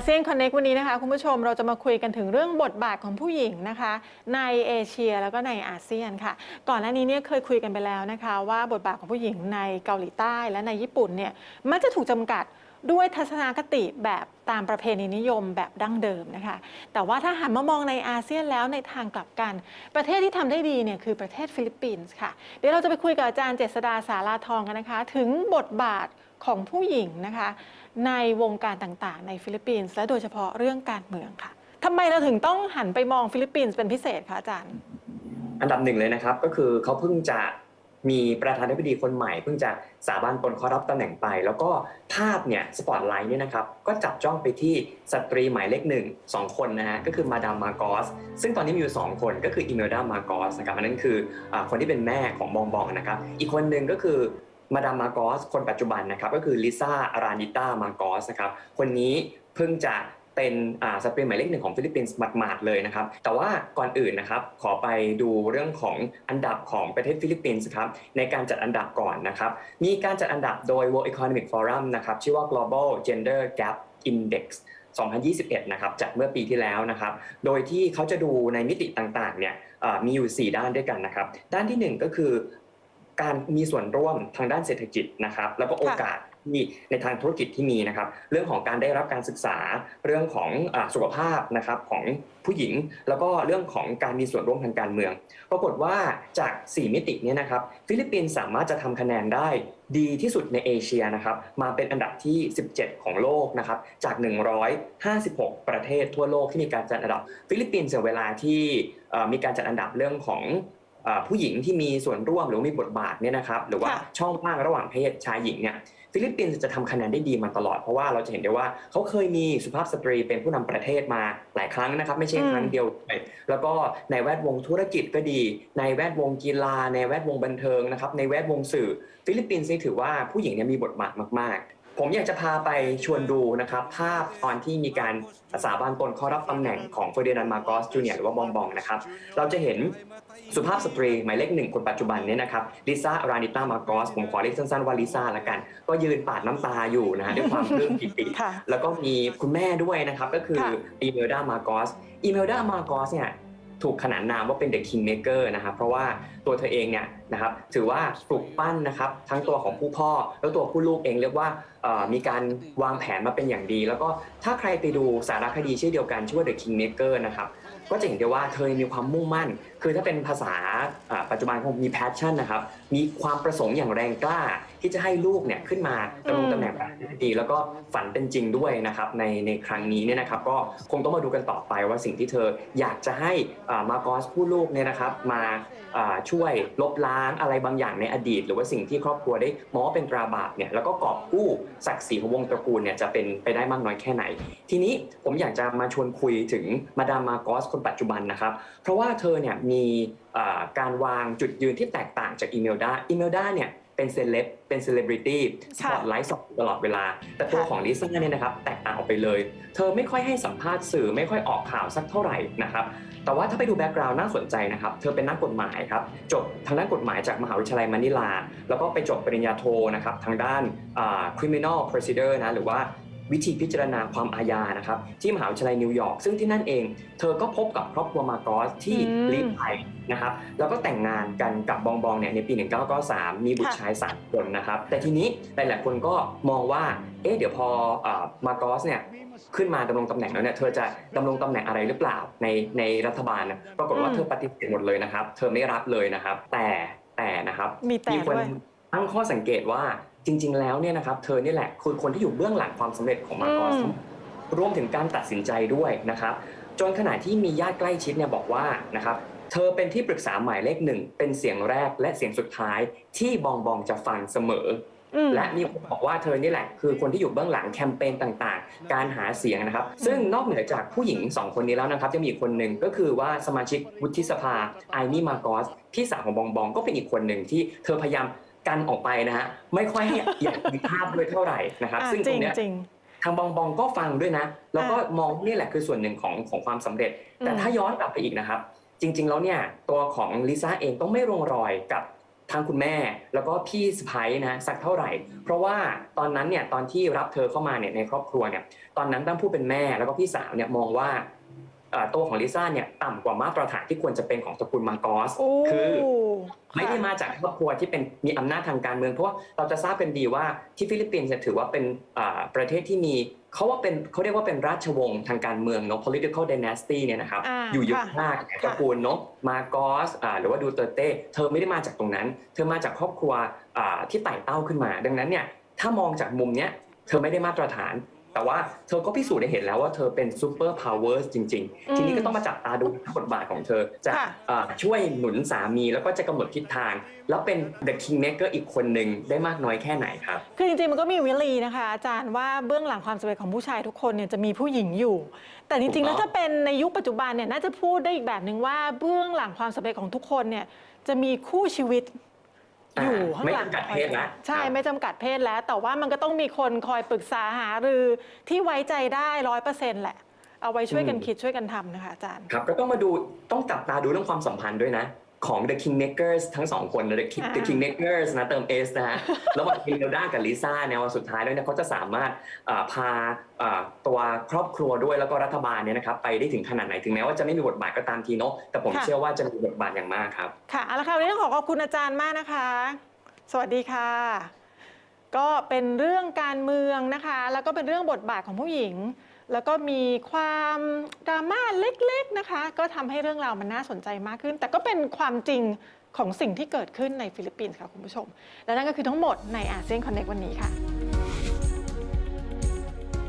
อาเซียนคอนเน็กวันนี้นะคะ คุณผู้ชมเราจะมาคุยกันถึงเรื่องบทบาทของผู้หญิงนะคะ ในเอเชียแล้วก็ในอาเซียนค่ะ ก่อนหน้านี้เนี่ยเคยคุยกันไปแล้วนะคะ ว่าบทบาทของผู้หญิงในเกาหลีใต้และในญี่ปุ่นเนี่ยมักจะถูกจำกัดด้วยทัศนคติแบบตามประเพณีนิยมแบบดั้งเดิมนะคะ แต่ว่าถ้าหันมามองในอาเซียนแล้วในทางกลับกัน ประเทศที่ทำได้ดีเนี่ยคือประเทศฟิลิปปินส์ค่ะ เดี๋ยวเราจะไปคุยกับอาจารย์เจษดาสาราทองกันนะคะ ถึงบทบาท ของผู้หญิงนะคะ ในวงการต่างๆ ในฟิลิปปินส์และโดยเฉพาะเรื่องการเมืองค่ะทำไมเราถึงต้องหันไปมองฟิลิปปินส์เป็นพิเศษคะอาจารย์ อันดับหนึ่งเลยนะครับก็คือเขาเพิ่งจะมีประธานาธิบดีคนใหม่เพิ่งจะสาบานตนข้ารับตำแหน่งไป แล้วก็ภาพเนี่ยสปอตไลท์เนี่ยนะครับก็จับจ้องไปที่สตรีหมายเลขหนึ่งสองคนนะฮะก็คือมาดามมาโกสซึ่งตอนนี้มีอยู่สองคนก็คืออิเมลดามาโกสนะครับอันนั้นคืออคนที่เป็นแม่ของบองบองนะครับอีกคนหนึ่งก็คือ มาดามมาโกสคนปัจจุบันนะครับก็คือลิซ่าอารานิต้ามาโกสนะครับคนนี้เพิ่งจะเป็นอ่าสตรีหมายเลขหนึ่งของฟิลิปปินส์หมาดๆเลยนะครับ แต่ว่าก่อนอื่นนะครับ ขอไปดูเรื่องของอันดับของประเทศฟิลิปปินส์ครับในการจัดอันดับก่อนนะครับ มีการจัดอันดับโดย World Economic Forum นะครับ ชื่อว่า Global Gender Gap Index 2021 นะครับจัดเมื่อปีที่แล้วนะครับ โดยที่เขาจะดูในมิติต่างๆ เนี่ยมีอยู่ 4 ด้านด้วยกันนะครับ ด้านทีหนึ่1 ก็คือ การมีส่วนร่วมทางด้านเศรษฐกิจนะครับ แล้วก็โอกาสที่ในทางธุรกิจที่มีนะครับ เรื่องของการได้รับการศึกษาเรื่องของอสุขภาพนะครับของผู้หญิง แล้วก็เรื่องของการมีส่วนร่วมทางการเมือง ปรากฏว่าจาก 4 มิติเนี้นะครับ ฟิลิปปินส์สามารถจะทำคะแนนได้ดีที่สุดในเอเชียนะครับ มาเป็นอันดับที่ 17 ของโลกนะครับ จาก 156 ประเทศทั่วโลกที่มีการจัดอันดับ ฟิลิปปินส์เนี่ยเวลาที่มีการจัดอันดับเรื่องของ ผู้หญิงที่มีส่วนร่วมหรือว่ามีบทบาทเนี่ยนะครับหรือว่าค่ะช่องว่างระหว่างเพศชายหญิงเนี่ยฟิลิปปินส์จะทำคะแนนได้ดีมาตลอดเพราะว่าเราจะเห็นได้ว่าเขาเคยมีสุภาพสตรีเป็นผู้นำประเทศมาหลายครั้งนะครับ ไม่ใช่อืมครั้งเดียวเลยแล้วก็ในแวดวงธุรกิจก็ดี ในแวดวงกีฬา ในแวดวงบันเทิงนะครับในแวดวงสื่อ ฟิลิปปินส์นี่ถือว่าผู้หญิงเนี่ยมีบทบาทมากๆ ผมอยากจะพาไปชวนดูนะครับ ภาพตอนที่มีการสาบานตนเข้ารับตำแหน่งของเฟอร์ดินานด์มาโกสจูเนียร์หรือว่าบองบองนะครับ เราจะเห็นสุภาพสตรีหมายเลขหนึ่งคนปัจจุบันเนี่ยนะครับลิซ่ารานิต้ามาโกสผมขอเรียกสั้นๆว่าลิซ่าละกัน ก็ยืนปาดน้ำตาอยู่นะฮะด้วยความปลื้มปิติค่ะแล้วก็มีคุณแม่ด้วยนะครับ ก็คือค่ะอีเมลดามาโกสอีเมลดามาโกสเนี่ย ถูกขนานนามว่าเป็น The Kingmaker นะครับเพราะว่าตัวเธอเองเนี่ยนะครับถือว่าปลุกปั้นนะครับทั้งตัวของผู้พ่อ แล้วตัวผู้ลูกเองเรียกว่ามีการวางแผนมาเป็นอย่างดี แล้วก็ถ้าใครไปดูสารคดีชื่อเดียวกันชื่อว่า The Kingmaker นะครับ ก็จะเห็นได้ว่าเธอมีความมุ่งมั่น คือถ้าเป็นภาษาปัจจุบันคงมี passion นะครับ มีความประสงค์อย่างแรงกล้า ที่จะให้ลูกเนี่ยขึ้นมาดำรงตำแหน่งประธานาธิบดีแล้วก็ฝันเป็นจริงด้วยนะครับในในครั้งนี้เนี่ยนะครับ ก็คงต้องมาดูกันต่อไปว่าสิ่งที่เธออยากจะให้มาโกสผู้ลูกเนี่ยนะครับมาอ่าช่วยลบล้างอะไรบางอย่างในอดีต หรือว่าสิ่งที่ครอบครัวได้มองว่าเป็นตราบาปเนี่ยแล้วก็กอบกู้ศักดิ์ศรีของวงตระกูลเนี่ยจะเป็นไปได้มากน้อยแค่ไหน ทีนี้ผมอยากจะมาชวนคุยถึงมาดามมาโกสคนปัจจุบันนะครับ เพราะว่าเธอเนี่ยมีอ่าการวางจุดยืนที่แตกต่างจากอีเมลดาอีเมลดาเนี่ยเป็นเซเลบเป็นเซเลบริตี้สค่ะปอตไลท์สองตลอดเวลา แต่ตัวค่ะของลิซ่าเนี่ยนะครับแตกต่างออกไปเลย เธอไม่ค่อยให้สัมภาษณ์สื่อไม่ค่อยออกข่าวสักเท่าไหร่นะครับแต่ว่าถ้าไปดูแบ็กกราวน์น่าสนใจนะครับ เธอเป็นนักกฎหมายครับ จบทางด้านกฎหมายจากมหาวิทยาลัยมะนิลา แล้วก็ไปจบปริญญาโทนะครับ ทางด้านอ่า criminal procedure นะ หรือว่า วิธีพิจารณาความอาญานะครับ ที่มหาวิทยาลัยนิวยอร์กซึ่งที่นั่นเอง เธอก็พบกับครอบครัวมาโกสที่อืมลีภัยนะครับแล้วก็แต่งงานกันกับบองบองเนี่ยในปี 1993 มีบุตรค่ะชายสามคนนะครับ แต่ทีนี้หลายๆคนก็มองว่าเอ๊ะเดี๋ยวพออามาโกสเนี่ยขึ้นมาดำรงตำแหน่งแล้วเนี่ยเธอจะดำรงตำแหน่งอะไรหรือเปล่าในในรัฐบาลนะปรากฏว่าอืมเธอปฏิเสธหมดเลยนะครับ เธอไม่รับเลยนะครับ แต่แต่นะครับมีแต่มีคนด้วยตั้งข้อสังเกตว่า จริง ๆ แล้วเนี่ยนะครับเธอนี่แหละคือคนที่อยู่เบื้องหลังความสำเร็จของมาโกสอืมรวมถึงการตัดสินใจด้วยนะครับ จนขณะที่มีญาติใกล้ชิดเนี่ยบอกว่านะครับเธอเป็นที่ปรึกษาหมายเลขหนึ่งเป็นเสียงแรกและเสียงสุดท้ายที่บองบองจะฟังเสมออืมและมีคนบอกว่าเธอนี่แหละ คือคนที่อยู่เบื้องหลังแคมเปญต่างๆ การหาเสียงนะครับ ซึ่งนอกเหนือจากผู้หญิง 2 คนนี้แล้วนะครับจะมีอีกคนหนึ่งก็คือว่าสมาชิกวุฒิสภาไอมี่มาโกสพี่สาวของบองบองก็เป็นอีกคนหนึ่งที่เธอพยายาม กันออกไปนะฮะไม่ค่อยให้อยากมีภาพด้วยเท่าไหร่นะครับอ่าซึ่งจตรริงงเนี้ยจริงทางบองบองก็ฟังด้วยนะ แล้วก็มองนี่แหละคือส่วนหนึ่งของของความสำเร็จ แต่อืมถ้าย้อนกลับไปอีกนะครับ จริง ๆ แล้วเนี่ยตัวของลิซ่าเองต้องไม่ลงรอยกับทางคุณแม่ แล้วก็พี่สะพ้ยนะสักเท่าไหร่ เพราะว่าตอนนั้นเนี่ยตอนที่รับเธอเข้ามาเนี่ยในครอบครัวเนี่ยตอนนั้นตั้งผู้เป็นแม่แล้วก็พี่สาวเนี่ยมองว่าเอ่อ ตัวของลิซ่าเนี่ยต่ำกว่ามาตรฐานที่ควรจะเป็นของตระกูลมังกรสโอ้คือค่ะไม่ได้มาจากครอบครัวที่เป็นมีอำนาจทางการเมืองเพราะว่าเราจะทราบกันดีว่าที่ฟิลิปปินส์เนี่ยถือว่าเป็นอ่าประเทศที่มีเขาว่าเป็นเขาเรียกว่าเป็นราชวงศ์ทางการเมืองเนาะ political dynasty เนี่ยนะครับอ่าอยู่เยอะค่ะมากตระกูลเนาะมาโกสอ่าหรือว่าดูเตอร์เต้เธอไม่ได้มาจากตรงนั้น เธอมาจากครอบครัวอ่าที่ไต่เต้าขึ้นมา ดังนั้นเนี่ยถ้ามองจากมุมเนี้ยเธอไม่ได้มาตรฐาน แต่ว่าเธอก็พิสูจน์ได้เห็นแล้วว่าเธอเป็นซูเปอร์พาวเวอร์จริงอืมๆทีนี้ก็ต้องมาจับตาดูบทบาทของเธอ จะค่ะอ่าช่วยหนุนสามีแล้วก็จะกำหนดทิศทาง แล้วเป็น the kingmaker อีกคนหนึ่งได้มากน้อยแค่ไหนครับ คือจริงๆ มันก็มีวลีนะคะ อาจารย์ว่าเบื้องหลังความสำเร็จของผู้ชายทุกคนเนี่ยจะมีผู้หญิงอยู่ แต่จริงๆ แล้วถ้าเป็นในยุคปัจจุบันเนี่ยน่าจะพูดได้อีกแบบหนึ่งว่าเบื้องหลังความสำเร็จของทุกคนเนี่ยจะมีคู่ชีวิต อยู่อ่าข้างหลังไม่จำกัดเพศละใช่ครับไม่จำกัดเพศแล้ว แต่ว่ามันก็ต้องมีคนคอยปรึกษาหารือที่ไว้ใจได้ร้อยเปอร์เซ็นต์แหละ เอาไว้ช่วยกันคิดช่วยกันทำนะคะอาจารย์ครับก็ต้องมาดูต้องจับตาดูเรื่องความสัมพันธ์ด้วยนะ ของ The Kingmakers ทั้งสองคน The, King, อ่า The Kingmakers นะเติม S นะฮะระหว่างคิมเบลด้ากับลิซ่าเนี่ยวันสุดท้ายแล้วเนี่ยเขาจะสามารถอ่าพาอ่าตัวครอบครัวด้วยแล้วก็รัฐบาลเนี่ยนะครับไปได้ถึงขนาดไหนถึงแม้ว่าจะไม่มีบทบาทก็ตามทีเนาะแต่ผมค่ะเชื่อว่าจะมีบทบาทอย่างมากครับ ค่ะเอาละค่ะวันนี้ต้องขอขอบคุณอาจารย์มากนะคะ สวัสดีค่ะ ก็เป็นเรื่องการเมืองนะคะ แล้วก็เป็นเรื่องบทบาทของผู้หญิง แล้วก็มีความดราม่าเล็กๆนะคะ ก็ทำให้เรื่องราวมันน่าสนใจมากขึ้น แต่ก็เป็นความจริงของสิ่งที่เกิดขึ้นในฟิลิปปินส์ค่ะคุณผู้ชม และนั่นก็คือทั้งหมดในอาเซียนคอนเน็วันนี้ค่ะ